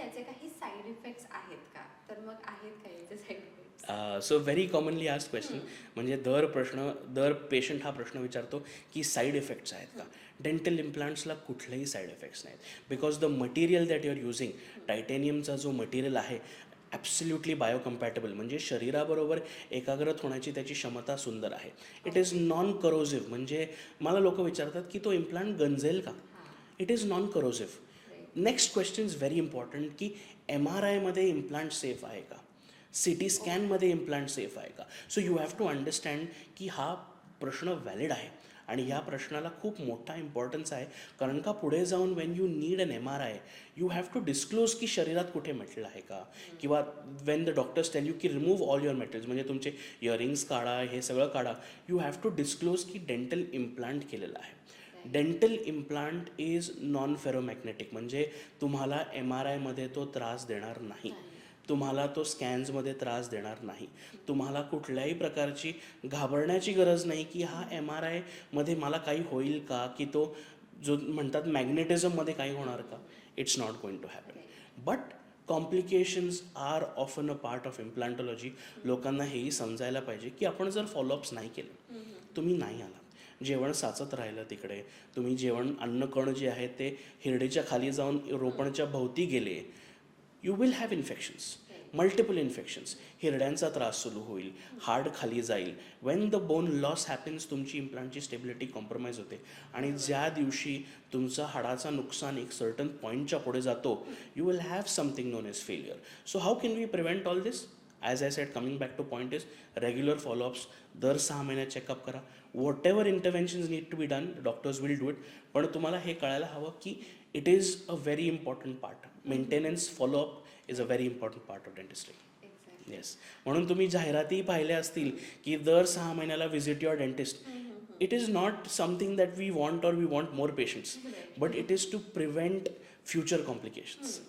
याचे काही side effects आहेत का? तर मग आहेत का याचे side effects so very commonly आज क्वेश्चन म्हणजे दर प्रश्न दर पेशंट हा प्रश्न विचारतो की साईड इफेक्ट्स आहेत का? डेंटल इम्प्लांट्सला कुठलेही साईड इफेक्ट्स नाहीत. Because the material that you are using टायटेनियमचा जो मटेरियल आहे ॲब्सल्युटली बायोकम्पॅटेबल म्हणजे शरीराबरोबर एकाग्रत होण्याची त्याची क्षमता सुंदर आहे. इट इज नॉन करोजिव्ह म्हणजे मला लोक विचारतात की तो इम्प्लांट गंजेल का? It is non corrosive next question is very important की एम आर आयमध्ये इम्प्लांट सेफ आहे का? सी टी स्कॅनमध्ये इम्प्लांट सेफ आहे का? So you have to understand की हा प्रश्न व्हॅलिड आहे आणि ह्या प्रश्नाला खूप मोठा इम्पॉर्टन्स आहे. कारण का पुढे जाऊन when you need an M R I you have to disclose की शरीरात कुठे मेटल आहे का? किंवा when the doctors tell you की रिमूव्ह ऑल युअर मेटल्स म्हणजे तुमचे इयरिंग्स काढा हे सगळं काढा यू हॅव टू डिस्क्लोज की डेंटल इम्प्लांट केलेलं आहे. Dental implant is non ferromagnetic म्हणजे तुम्हाला एम आर आयमध्ये तो त्रास देणार नाही. तुम्हाला तो स्कॅन्समध्ये त्रास देणार नाही. तुम्हाला कुठल्याही प्रकारची घाबरण्याची गरज नाही की हा एम आर आयमध्ये मला काही होईल का की तो जो म्हणतात मॅग्नेटिझममध्ये काही होणार का? It's not going to happen but complications are often a part of implantology लोकांना हेही समजायला पाहिजे की आपण जर फॉलोअप्स नाही केले तुम्ही नाही आलात. जेवण साचत राहिलं तिकडे. तुम्ही जेवण अन्नकण जे आहे ते हिरडीच्या खाली जाऊन रोपणच्या भोवती गेले. You will have infections multiple infections हिरड्यांचा त्रास सुरू होईल. हार्ड खाली जाईल. When the bone loss happens तुमची इम्प्लांटची स्टेबिलिटी कॉम्प्रोमाइज होते. आणि ज्या दिवशी तुमचा हाडाचा नुकसान एक सर्टन पॉईंटच्या पुढे जातो you will have something known as failure so how can we prevent all this as I said coming back to point is regular followups दर सहा महिन्यात चेकअप करा. Whatever interventions need to be done doctors will do it पण तुम्हाला हे कळायला हवं की it is a very important part maintenance followup is a very important part of dentistry yes म्हणून तुम्ही जाहिराती पाहिल्या असतील की दर सहा महिन्याला visit your dentist it is not something that we want or we want more patients but it is to prevent future complications